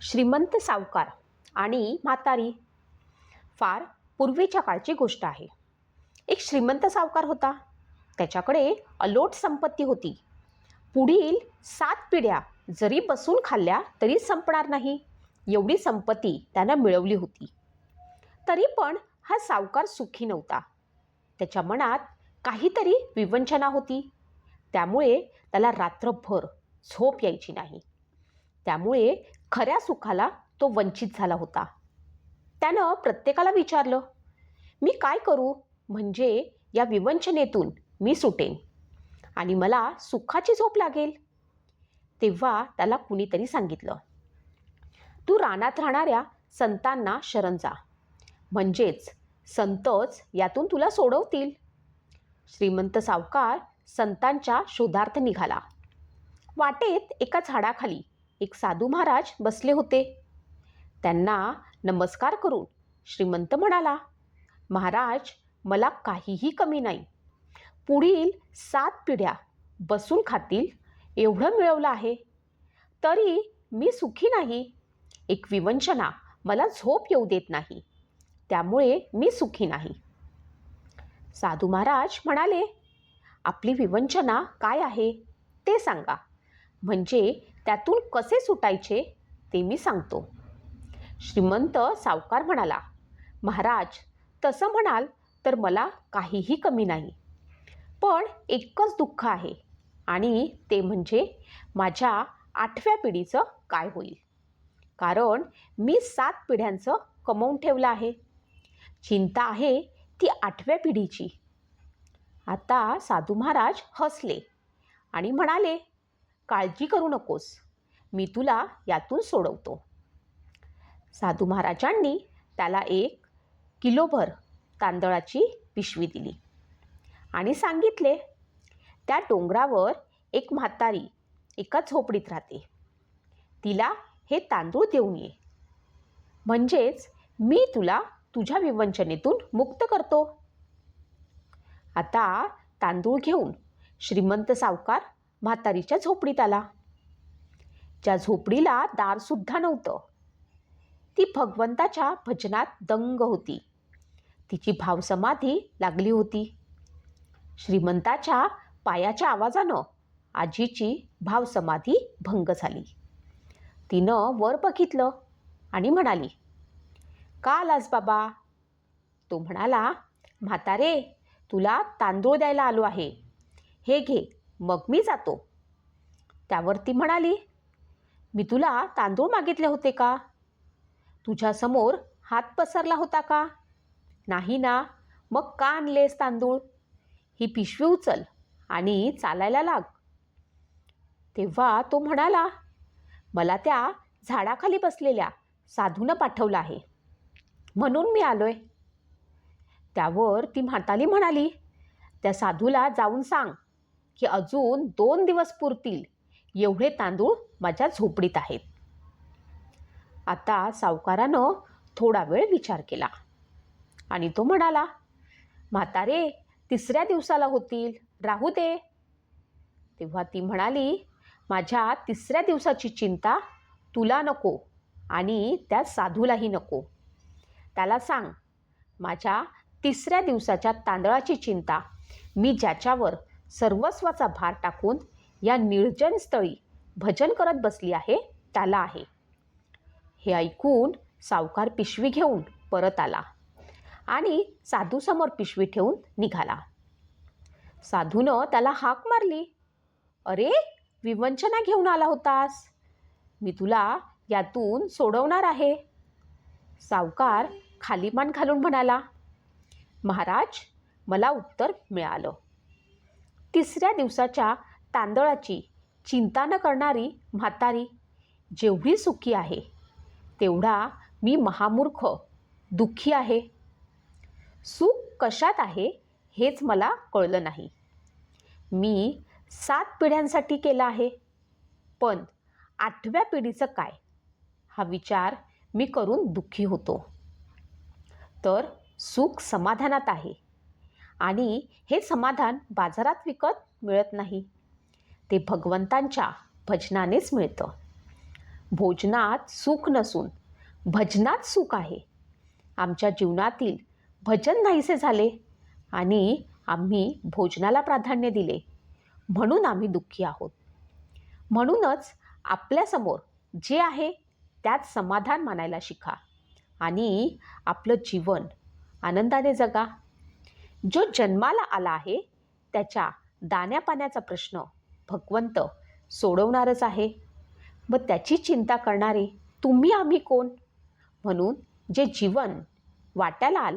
श्रीमंत सावकार आणि म्हातारी फार पूर्वीच्या काळची गोष्ट आहे. एक श्रीमंत सावकार होता. त्याच्याकडे अलोट संपत्ती होती. पुढील सात पिढ्या जरी बसून खाल्ल्या तरी संपणार नाही. एवढी संपत्ती त्यानं मिळवली होती. तरी पण हा सावकार सुखी नव्हता. त्याच्या मनात काहीतरी विवंचना होती. त्यामुळे त्याला रात्रभर झोप यायची नाही. त्यामुळे खऱ्या सुखाला तो वंचित झाला होता. त्यानं प्रत्येकाला विचारलं मी काय करू? म्हणजे या विवंचनेतून मी सुटेन आणि मला सुखाची झोप लागेल. तेव्हा त्याला कुणीतरी सांगितलं तू रानात राहणाऱ्या संतांना शरण जा. म्हणजेच संतच यातून तुला सोडवतील. श्रीमंत सावकार संतांच्या शोधार्थ निघाला. वाटेत एका झाडाखाली एक साधू महाराज बसले होते. त्यांना नमस्कार करून श्रीमंत म्हणाला महाराज मला काहीही कमी नाही. पुढील सात पिढ्या बसून खातील एवढं मिळवलं आहे. तरी मी सुखी नाही. एक विवंचना मला झोप येऊ देत नाही. त्यामुळे मी सुखी नाही. साधू महाराज म्हणाले आपली विवंचना काय आहे ते सांगा. म्हणजे त्यातून कसे सुटायचे ते मी सांगतो. श्रीमंत सावकार म्हणाला महाराज तसं म्हणाल तर मला काहीही कमी नाही. पण एकच दुःख आहे आणि ते म्हणजे माझ्या आठव्या पिढीचं काय होईल. कारण मी सात पिढ्यांचं कमवून ठेवलं आहे. चिंता आहे ती आठव्या पिढीची. आता साधू महाराज हसले आणि म्हणाले काळजी करू नकोस. मी तुला यातून सोडवतो. साधू महाराजांनी त्याला एक किलोभर तांदळाची पिशवी दिली आणि सांगितले त्या डोंगरावर एक म्हातारी एका झोपडीत राहते. तिला हे तांदूळ देऊन ये. म्हणजेच मी तुला तुझ्या विवंचनेतून मुक्त करतो. आता तांदूळ घेऊन श्रीमंत सावकार म्हातारीच्या झोपडीत आला. ज्या झोपडीला दारसुद्धा नव्हतं. ती भगवंताच्या भजनात दंग होती. तिची भावसमाधी लागली होती. श्रीमंताच्या पायाच्या आवाजानं आजीची भावसमाधी भंग झाली. तिनं वर बघितलं आणि म्हणाली का आलास बाबा? तो म्हणाला म्हातारे तुला तांदूळ द्यायला आलो आहे. हे घे. मग मी जातो. त्यावर ती म्हणाली मी तुला तांदूळ मागितले होते का? तुझ्यासमोर हात पसरला होता का? नाही ना मग का आणलेस तांदूळ? ही पिशवी उचल आणि चालायला लाग. तेव्हा तो म्हणाला मला त्या झाडाखाली बसलेल्या साधूनं पाठवलं आहे. म्हणून मी आलोय. त्यावर ती म्हाताली म्हणाली त्या साधूला जाऊन सांग की अजून दोन दिवस पुरतील एवढे तांदूळ माझ्या झोपडीत आहेत. आता सावकारानं थोडा वेळ विचार केला आणि तो म्हणाला म्हातारे तिसऱ्या दिवसाला होतील राहू दे. तेव्हा ती म्हणाली माझ्या तिसऱ्या दिवसाची चिंता तुला नको आणि त्या साधूलाही नको. त्याला सांग माझ्या तिसऱ्या दिवसाच्या तांदळाची चिंता मी ज्याच्यावर सर्वस्वाचा भार टाकून या निर्जन स्थळी भजन करत बसली आहे त्याला आहे. हे ऐकून सावकार पिशवी घेऊन परत आला आणि साधूसमोर पिशवी ठेवून निघाला. साधूनं त्याला हाक मारली. अरे विवंचना घेऊन आला होतास. मी तुला यातून सोडवणार आहे. सावकार खाली मान घालून म्हणाला महाराज मला उत्तर मिळालं. तिसऱ्या दिवसाच्या तांदळाची चिंता न करणारी म्हातारी जेवढी सुखी आहे तेवढा मी महामूर्ख दुःखी आहे. सुख कशात आहे हेच मला कळलं नाही. मी सात पिढ्यांसाठी केलं आहे पण आठव्या पिढीचं काय? हा विचार मी करून दुःखी होतो. तर सुख समाधानात आहे. आणि हे समाधान बाजारात विकत मिळत नाही. ते भगवंतांच्या भजनानेच मिळतं. भोजनात सुख नसून भजनात सुख आहे. आमच्या जीवनातील भजन नाहीसे झाले आणि आम्ही भोजनाला प्राधान्य दिले. म्हणून आम्ही दुःखी आहोत. म्हणूनच आपल्यासमोर जे आहे त्यात समाधान मानायला शिका आणि आपलं जीवन आनंदाने जगा. जो जन्माला आला आहे त्याच्या दाण्यापाण्याचा प्रश्न भगवंत सोडवणारच आहे. व त्याची चिंता करणारे तुम्ही आम्ही कोण? म्हणून जे जीवन वाट्याला आला